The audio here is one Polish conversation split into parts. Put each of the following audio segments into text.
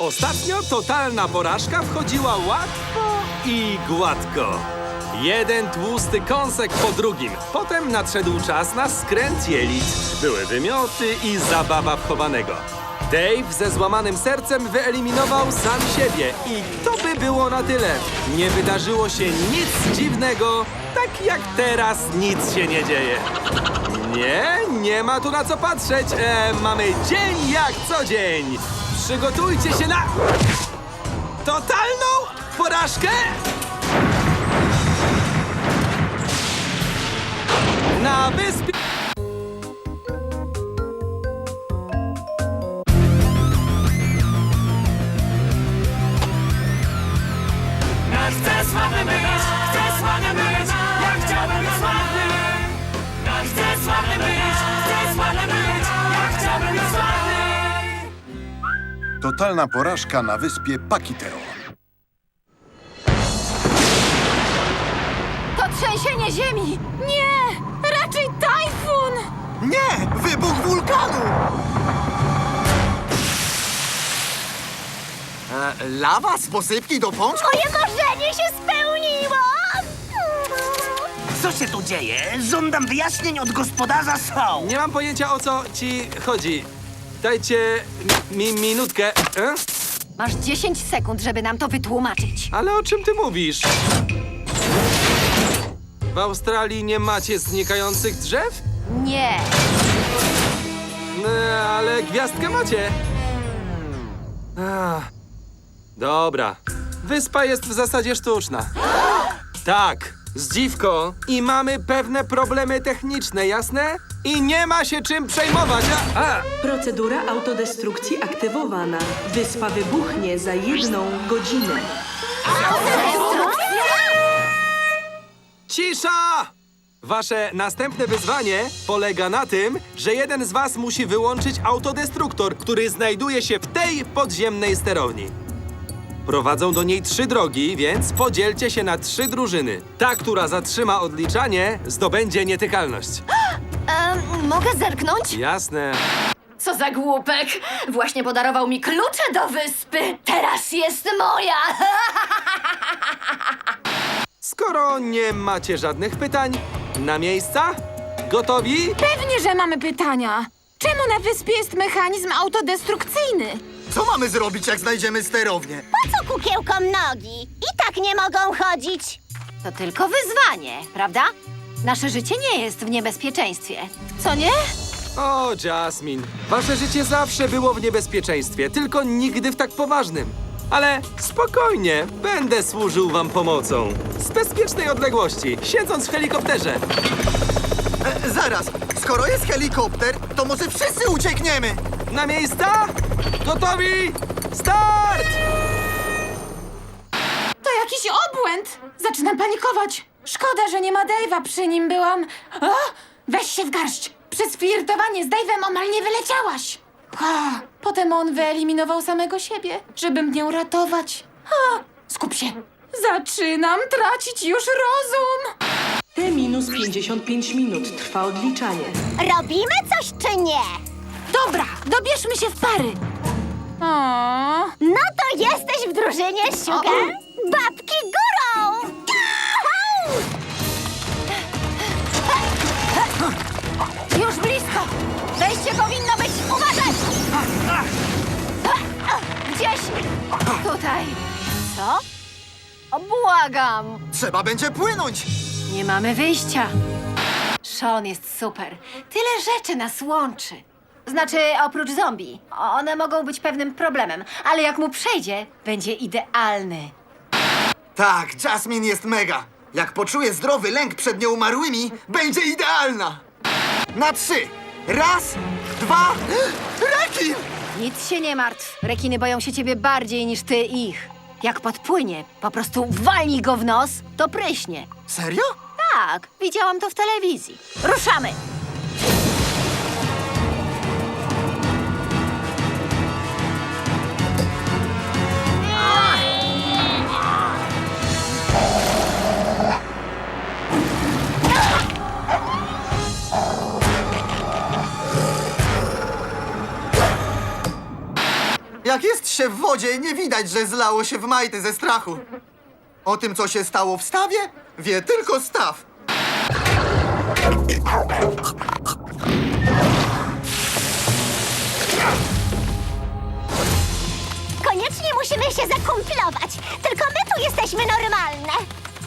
Ostatnio totalna porażka wchodziła łatwo i gładko. Jeden tłusty kąsek po drugim. Potem nadszedł czas na skręt jelit. Były wymioty i zabawa w chowanego. Dave ze złamanym sercem wyeliminował sam siebie i to by było na tyle. Nie wydarzyło się nic dziwnego, tak jak teraz nic się nie dzieje. Nie, nie ma tu na co patrzeć. E, mamy dzień jak co dzień. Przygotujcie się na totalną porażkę. Na wyspie. Totalna porażka na wyspie Pakiteo. To trzęsienie ziemi! Nie! Raczej tajfun! Nie! Wybuch wulkanu! E, lawa z posypki do pączku? Moje marzenie się spełniło! Co się tu dzieje? Żądam wyjaśnień od gospodarza show. Nie mam pojęcia o co ci chodzi. Dajcie mi minutkę. E? Masz 10 sekund, żeby nam to wytłumaczyć. Ale o czym ty mówisz? W Australii nie macie znikających drzew? Nie. No, ale gwiazdkę macie. Ach, dobra. Wyspa jest w zasadzie sztuczna. Tak, zdziwko. I mamy pewne problemy techniczne, jasne? I nie ma się czym przejmować. A, a. Procedura autodestrukcji aktywowana. Wyspa wybuchnie za jedną godzinę. Cisza! Wasze następne wyzwanie polega na tym, że jeden z was musi wyłączyć autodestruktor, który znajduje się w tej podziemnej sterowni. Prowadzą do niej trzy drogi, więc podzielcie się na trzy drużyny. Ta, która zatrzyma odliczanie, zdobędzie nietykalność. Em, mogę zerknąć? Jasne. Co za głupek! Właśnie podarował mi klucze do wyspy! Teraz jest moja! Skoro nie macie żadnych pytań, na miejsca? Gotowi? Pewnie, że mamy pytania. Czemu na wyspie jest mechanizm autodestrukcyjny? Co mamy zrobić, jak znajdziemy sterownię? Co kukiełkom nogi? I tak nie mogą chodzić. To tylko wyzwanie, prawda? Nasze życie nie jest w niebezpieczeństwie. Co nie? O, Jasmine, wasze życie zawsze było w niebezpieczeństwie, tylko nigdy w tak poważnym. Ale spokojnie, będę służył wam pomocą. Z bezpiecznej odległości, siedząc w helikopterze. E, zaraz, skoro jest helikopter, to może wszyscy uciekniemy? Na miejsca? Gotowi? Start! To jakiś obłęd! Zaczynam panikować. Szkoda, że nie ma Dave'a, przy nim byłam. O, weź się w garść! Przez flirtowanie z Dave'em omal nie wyleciałaś. O, potem on wyeliminował samego siebie, żeby mnie uratować. O, skup się. Zaczynam tracić już rozum. T minus 55 minut trwa odliczanie. Robimy coś czy nie? Dobra, dobierzmy się w pary. O, No to jesteś w drużynie, Sugar. Babki górą! Już blisko! Wejście powinno być... Uważaj! Gdzieś tutaj. Co? Błagam! Trzeba będzie płynąć! Nie mamy wyjścia. Sean jest super. Tyle rzeczy nas łączy. Znaczy, oprócz zombie. One mogą być pewnym problemem, ale jak mu przejdzie, będzie idealny. Tak, Jasmine jest mega. Jak poczuje zdrowy lęk przed nieumarłymi, będzie idealna. Na trzy. Raz, dwa, rekin! Nic się nie martw. Rekiny boją się ciebie bardziej niż ty ich. Jak podpłynie, po prostu walnij go w nos, to pryśnie. Serio? Tak, widziałam to w telewizji. Ruszamy! Jak jest się w wodzie, nie widać, że zlało się w majty ze strachu. O tym, co się stało w stawie, wie tylko staw. Koniecznie musimy się zakumplować. Tylko my tu jesteśmy normalne.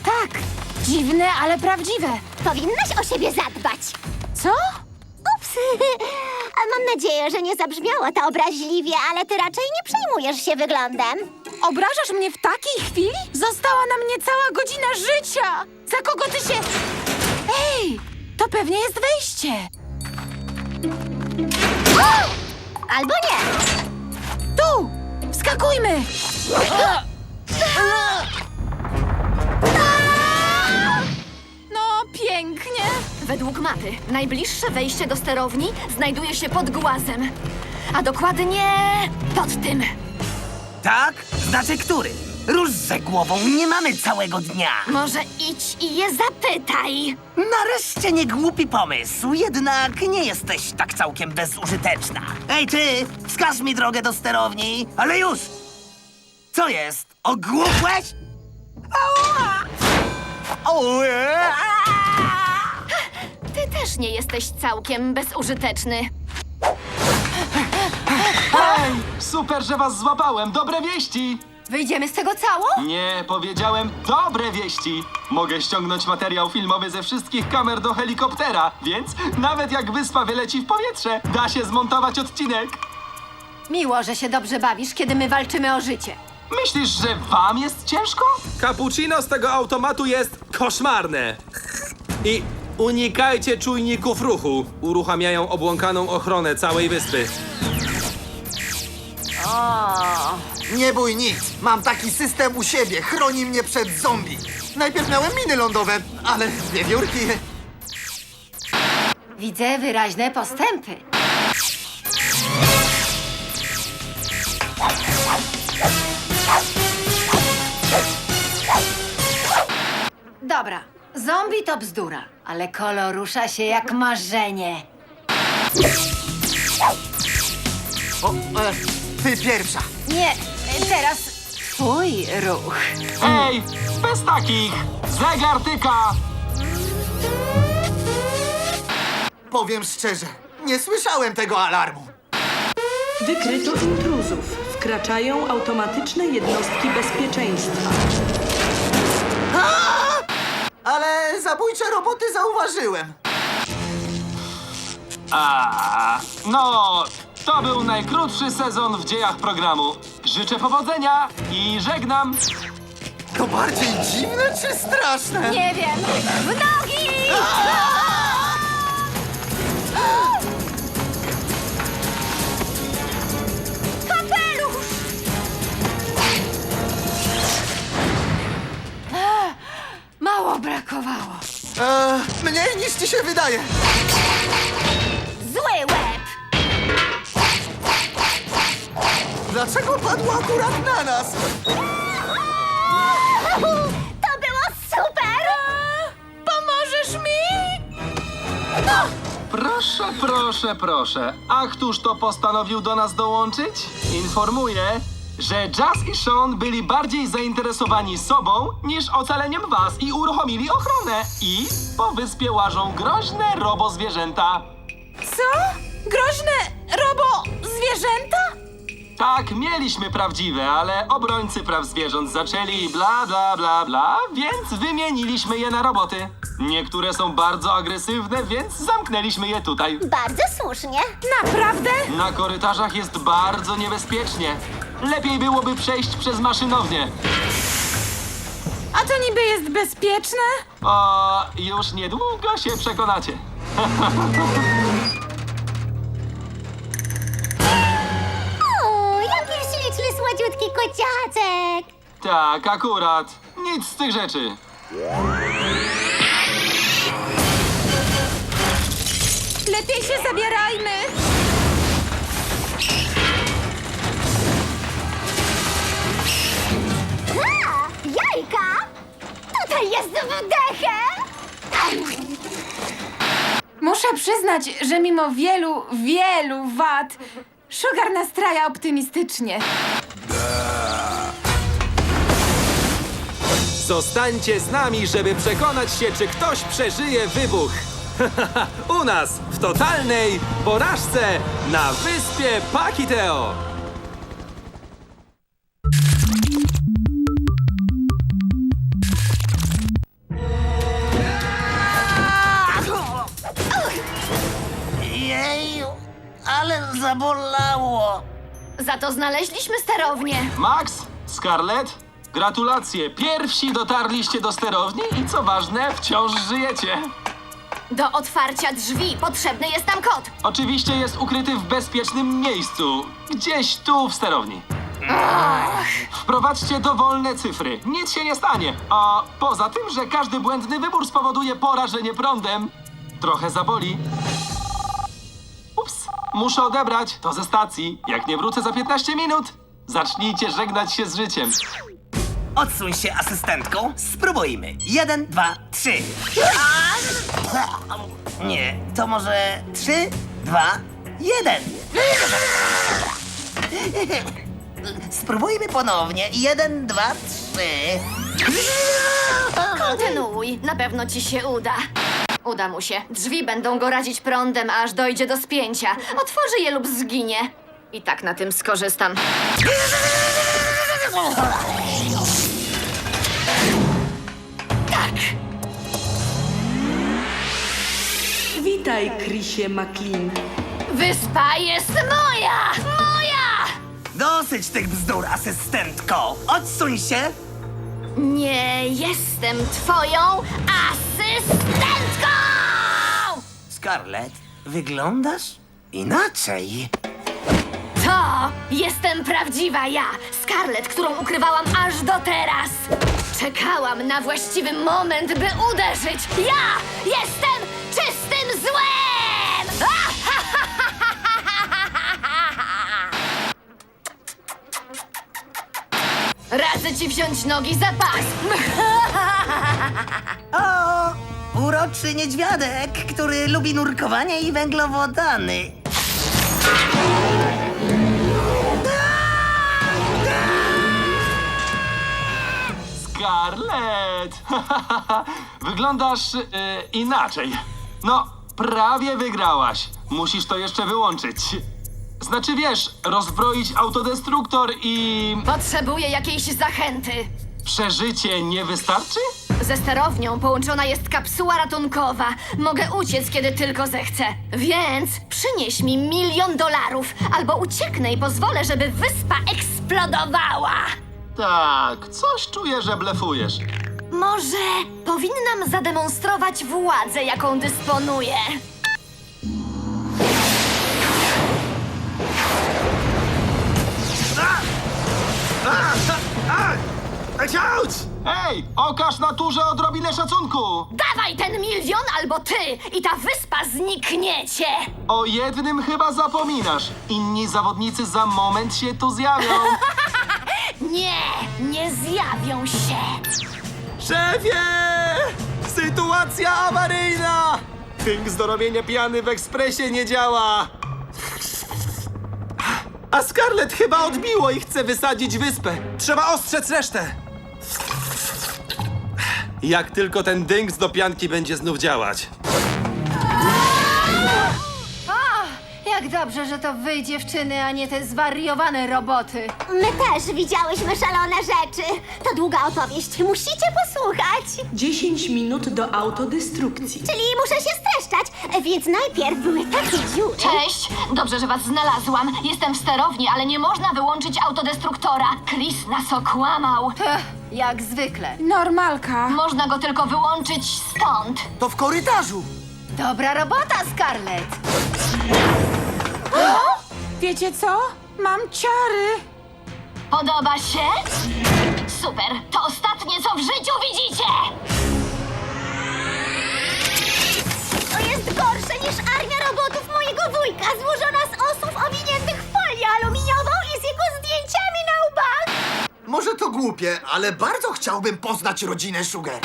Tak, dziwne, ale prawdziwe. Powinnaś o siebie zadbać. Co? Ups. Mam nadzieję, że nie zabrzmiało to obraźliwie, ale ty raczej nie przejmujesz się wyglądem. Obrażasz mnie w takiej chwili? Została na mnie cała godzina życia! Za kogo ty się... Ej, to pewnie jest wejście. Albo nie. Tu! Wskakujmy! No, Według mapy najbliższe wejście do sterowni znajduje się pod głazem. A dokładnie pod tym. Tak? Znaczy który? Róż ze głową, nie mamy całego dnia. Może idź i je zapytaj. Nareszcie nie głupi pomysł, jednak nie jesteś tak całkiem bezużyteczna. Ej ty, wskaż mi drogę do sterowni, ale już! Co jest? Ogłupłeś? Ała! Ue! Ty też nie jesteś całkiem bezużyteczny. Super, że was złapałem. Dobre wieści! Wyjdziemy z tego cało? Nie, powiedziałem dobre wieści. Mogę ściągnąć materiał filmowy ze wszystkich kamer do helikoptera, więc nawet jak wyspa wyleci w powietrze, da się zmontować odcinek. Miło, że się dobrze bawisz, kiedy my walczymy o życie. Myślisz, że wam jest ciężko? Cappuccino z tego automatu jest koszmarne. I unikajcie czujników ruchu. Uruchamiają obłąkaną ochronę całej wyspy. Nie bój nic. Mam taki system u siebie. Chroni mnie przed zombie. Najpierw miałem miny lądowe, ale wiewiórki... Widzę wyraźne postępy. Dobra, zombie to bzdura, ale kolo rusza się jak marzenie. O, e, ty pierwsza. Nie, teraz twój ruch. Ej, bez takich! Zegar tyka! Powiem szczerze, nie słyszałem tego alarmu. Wykryto intruzów. Wkraczają automatyczne jednostki bezpieczeństwa. Ale zabójcze roboty zauważyłem. A, no, to był najkrótszy sezon w dziejach programu. Życzę powodzenia i żegnam. To bardziej dziwne czy straszne? Nie wiem, w nogi! Brakowało. E, mniej niż ci się wydaje. Zły łeb. Dlaczego padło akurat na nas? To było super! Pomożesz mi? Proszę, proszę, proszę. A któż to postanowił do nas dołączyć? Informuję, że Jazz i Sean byli bardziej zainteresowani sobą niż ocaleniem was i uruchomili ochronę. I po wyspie łażą groźne robozwierzęta. Co? Groźne robo zwierzęta? Tak, mieliśmy prawdziwe, ale obrońcy praw zwierząt zaczęli bla bla bla bla, więc wymieniliśmy je na roboty. Niektóre są bardzo agresywne, więc zamknęliśmy je tutaj. Bardzo słusznie. Naprawdę? Na korytarzach jest bardzo niebezpiecznie. Lepiej byłoby przejść przez maszynownię. A to niby jest bezpieczne? O, już niedługo się przekonacie. O, jaki śliczny, słodziutki kociaczek. Tak, akurat. Nic z tych rzeczy. Lepiej się zabierajmy. Jest wdechem! Muszę przyznać, że mimo wielu, wielu wad, Sugar nastraja optymistycznie. Zostańcie z nami, żeby przekonać się, czy ktoś przeżyje wybuch. U nas w totalnej porażce na wyspie Pakiteo. Zabolało. Za to znaleźliśmy sterownię. Max, Scarlett, gratulacje. Pierwsi dotarliście do sterowni i co ważne, wciąż żyjecie. Do otwarcia drzwi potrzebny jest nam kod. Oczywiście jest ukryty w bezpiecznym miejscu, gdzieś tu w sterowni. Wprowadźcie dowolne cyfry, nic się nie stanie. A poza tym, że każdy błędny wybór spowoduje porażenie prądem, trochę zaboli. Muszę odebrać, to ze stacji. Jak nie wrócę za 15 minut, zacznijcie żegnać się z życiem. Odsuń się, asystentko. Spróbujmy. Jeden, dwa, trzy. Nie, to może trzy, dwa, jeden. Spróbujmy ponownie. Jeden, dwa, trzy. Kontynuuj, na pewno ci się uda. Uda mu się. Drzwi będą go razić prądem, aż dojdzie do spięcia. Otworzy je lub zginie. I tak na tym skorzystam. Witaj, Chrisie McLean. Wyspa jest moja! Moja! Dosyć tych bzdur, asystentko. Odsuń się. Nie jestem twoją asystentką! Scarlett, wyglądasz inaczej. To jestem prawdziwa ja, Scarlett, którą ukrywałam aż do teraz. Czekałam na właściwy moment, by uderzyć. Ja jestem czystym złem! Radzę ci wziąć nogi za pas. O, uroczy niedźwiadek, który lubi nurkowanie i węglowodany. Scarlett! Wyglądasz e, inaczej. No, prawie wygrałaś. Musisz to jeszcze wyłączyć. Znaczy wiesz, rozbroić autodestruktor i. Potrzebuję jakiejś zachęty. Przeżycie nie wystarczy? Ze sterownią połączona jest kapsuła ratunkowa. Mogę uciec, kiedy tylko zechcę. Więc przynieś mi milion dolarów, albo ucieknę i pozwolę, żeby wyspa eksplodowała. Tak, coś czuję, że blefujesz. Może powinnam zademonstrować władzę, jaką dysponuję. Hej, okaż naturze odrobinę szacunku! Dawaj ten milion, albo ty i ta wyspa znikniecie. O jednym chyba zapominasz. Inni zawodnicy za moment się tu zjawią. Nie, nie zjawią się. Szefie! Sytuacja awaryjna! Dynks do robienia piany w ekspresie nie działa. A Scarlett chyba odbiło i chce wysadzić wyspę. Trzeba ostrzec resztę. Jak tylko ten dynks do pianki będzie znów działać. Jak dobrze, że to wy, dziewczyny, a nie te zwariowane roboty. My też widziałyśmy szalone rzeczy. To długa opowieść. Musicie posłuchać. 10 minut do autodestrukcji. Czyli muszę się streszczać. Więc najpierw były takie dziury. Cześć! Dobrze, że was znalazłam. Jestem w sterowni, ale nie można wyłączyć autodestruktora. Chris nas okłamał. jak zwykle. Normalka. Można go tylko wyłączyć stąd. To w korytarzu. Dobra robota, Scarlett. Wiecie co? Mam ciary. Podoba się? Super! To ostatnie, co w życiu widzicie! To jest gorsze niż armia robotów mojego wujka, złożona z osób owiniętych w folię aluminiową i z jego zdjęciami na łbach. Może to głupie, ale bardzo chciałbym poznać rodzinę Sugar.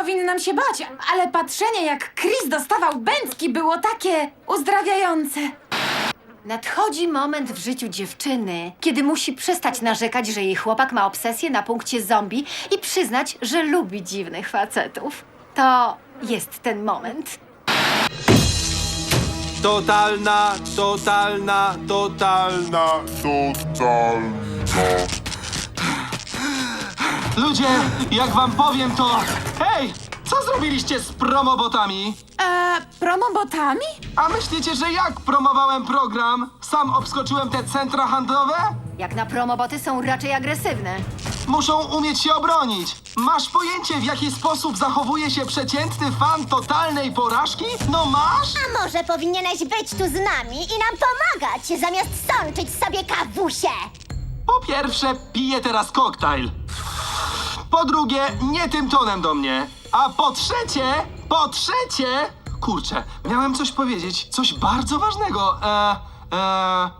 Powinnam się bać, ale patrzenie jak Chris dostawał bęcki było takie uzdrawiające. Nadchodzi moment w życiu dziewczyny, kiedy musi przestać narzekać, że jej chłopak ma obsesję na punkcie zombie i przyznać, że lubi dziwnych facetów. To jest ten moment. Totalna, totalna, totalna. Ludzie, jak wam powiem to... Hej, co zrobiliście z promobotami? Eee, promobotami? A myślicie, że jak promowałem program? Sam obskoczyłem te centra handlowe? Jak na promoboty są raczej agresywne. Muszą umieć się obronić. Masz pojęcie, w jaki sposób zachowuje się przeciętny fan totalnej porażki? No masz? A może powinieneś być tu z nami i nam pomagać, zamiast sączyć sobie kawusie? Po pierwsze, piję teraz koktajl. Po drugie, nie tym tonem do mnie. A po trzecie, po trzecie... Kurczę, miałem coś powiedzieć, coś bardzo ważnego. Eee, eee...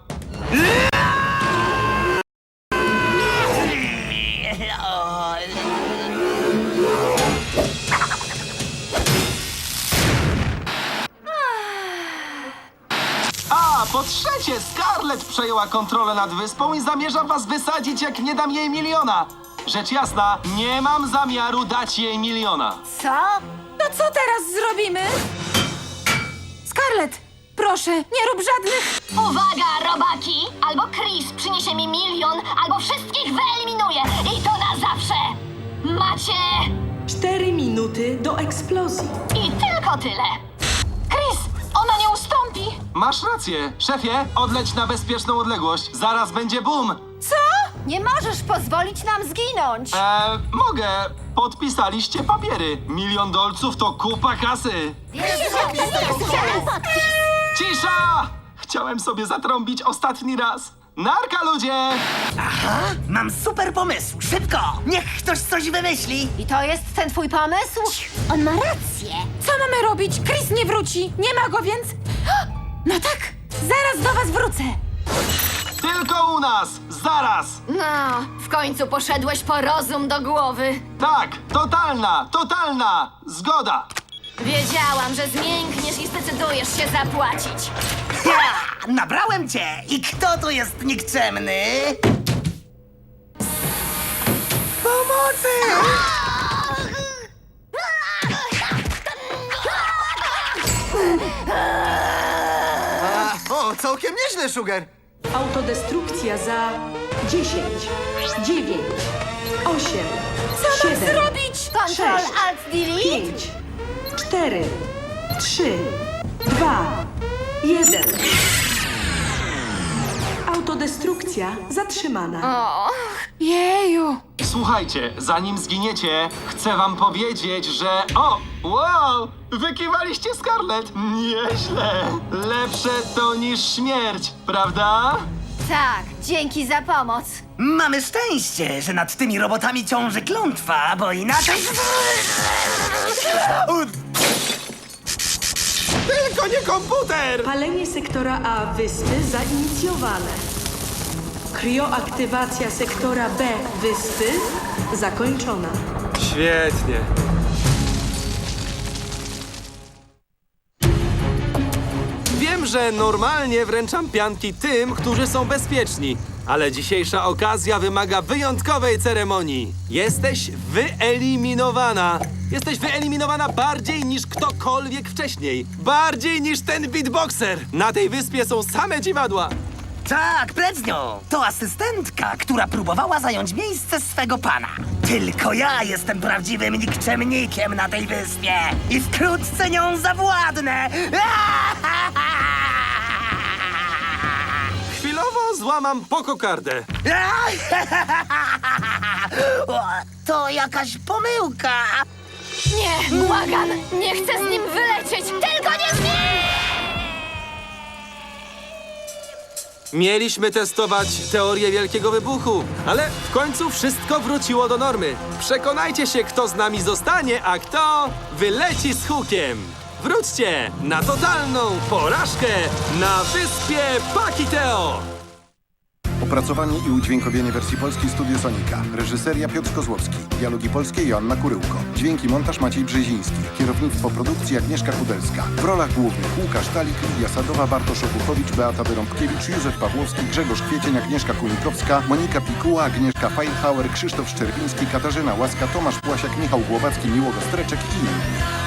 A, po trzecie, Scarlett przejęła kontrolę nad wyspą i zamierza was wysadzić, jak nie dam jej miliona. Rzecz jasna, nie mam zamiaru dać jej miliona. Co? No co teraz zrobimy? Scarlett, proszę, nie rób żadnych... Uwaga, robaki! Albo Chris przyniesie mi milion, albo wszystkich wyeliminuje i to na zawsze! Macie... Cztery minuty do eksplozji. i tylko tyle! Chris, ona nie ustąpi! Masz rację, szefie, odleć na bezpieczną odległość. Zaraz będzie boom. Nie możesz pozwolić nam zginąć! Eee, mogę. Podpisaliście papiery. Milion dolców to kupa kasy. Cisza! Chciałem sobie zatrąbić ostatni raz. Narka, ludzie! Mam super pomysł! Szybko! Niech ktoś coś wymyśli! I to jest ten twój pomysł? On ma rację! Co mamy robić? Chris nie wróci, nie ma go więc... No tak, zaraz do was wrócę. Tylko u nas! Zaraz! No, w końcu poszedłeś po rozum do głowy. Tak, totalna, totalna! Zgoda! Wiedziałam, że zmiękniesz i zdecydujesz się zapłacić. Ja! Nabrałem cię! I kto tu jest nikczemny? Pomocy! O, całkiem nieźle, Sugar. Autodestrukcja za 10, 9, 8, Co mam 7, zrobić? Control Sześć. Alt Delete? 5, 4, 3, 2, 1. Autodestrukcja zatrzymana. Jeju. Słuchajcie, zanim zginiecie, chcę wam powiedzieć, że... O! Wow! Wykiwaliście Scarlett! Nieźle! Lepsze to niż śmierć, prawda? Tak, dzięki za pomoc. Mamy szczęście, że nad tymi robotami ciąży klątwa, bo inaczej... Tylko nie komputer! Palenie sektora A wyspy zainicjowane. Krioaktywacja sektora B wyspy zakończona. Świetnie. Wiem, że normalnie wręczam pianki tym, którzy są bezpieczni, ale dzisiejsza okazja wymaga wyjątkowej ceremonii. Jesteś wyeliminowana. Jesteś wyeliminowana bardziej niż ktokolwiek wcześniej. Bardziej niż ten beatboxer. Na tej wyspie są same dziwadła. Tak, Plecnio! To asystentka, która próbowała zająć miejsce swego pana. Tylko ja jestem prawdziwym nikczemnikiem na tej wyspie i wkrótce nią zawładnę! Chwilowo złamam pokokardę. To jakaś pomyłka! Nie, błagam! Nie chcę z nim wylecieć! Tylko nie z nim! Mieliśmy testować teorię wielkiego wybuchu, ale w końcu wszystko wróciło do normy. Przekonajcie się, kto z nami zostanie, a kto wyleci z hukiem. Wróćcie na totalną porażkę na wyspie Pakiteo! Opracowanie i udźwiękowienie wersji polskiej Studio Sonika. Reżyseria Piotr Kozłowski. Dialogi polskie Joanna Kuryłko. Dźwięki montaż Maciej Brzeziński. Kierownictwo produkcji Agnieszka Kudelska. W rolach głównych Łukasz Talik, Lidia Sadowa, Bartosz Obuchowicz, Beata Wyrąbkiewicz, Józef Pawłowski, Grzegorz Kwiecień, Agnieszka Kunikowska, Monika Pikuła, Agnieszka Feinhauer, Krzysztof Szczerbiński, Katarzyna Łaska, Tomasz Płasiak, Michał Głowacki, Miłogo Streczek i inni.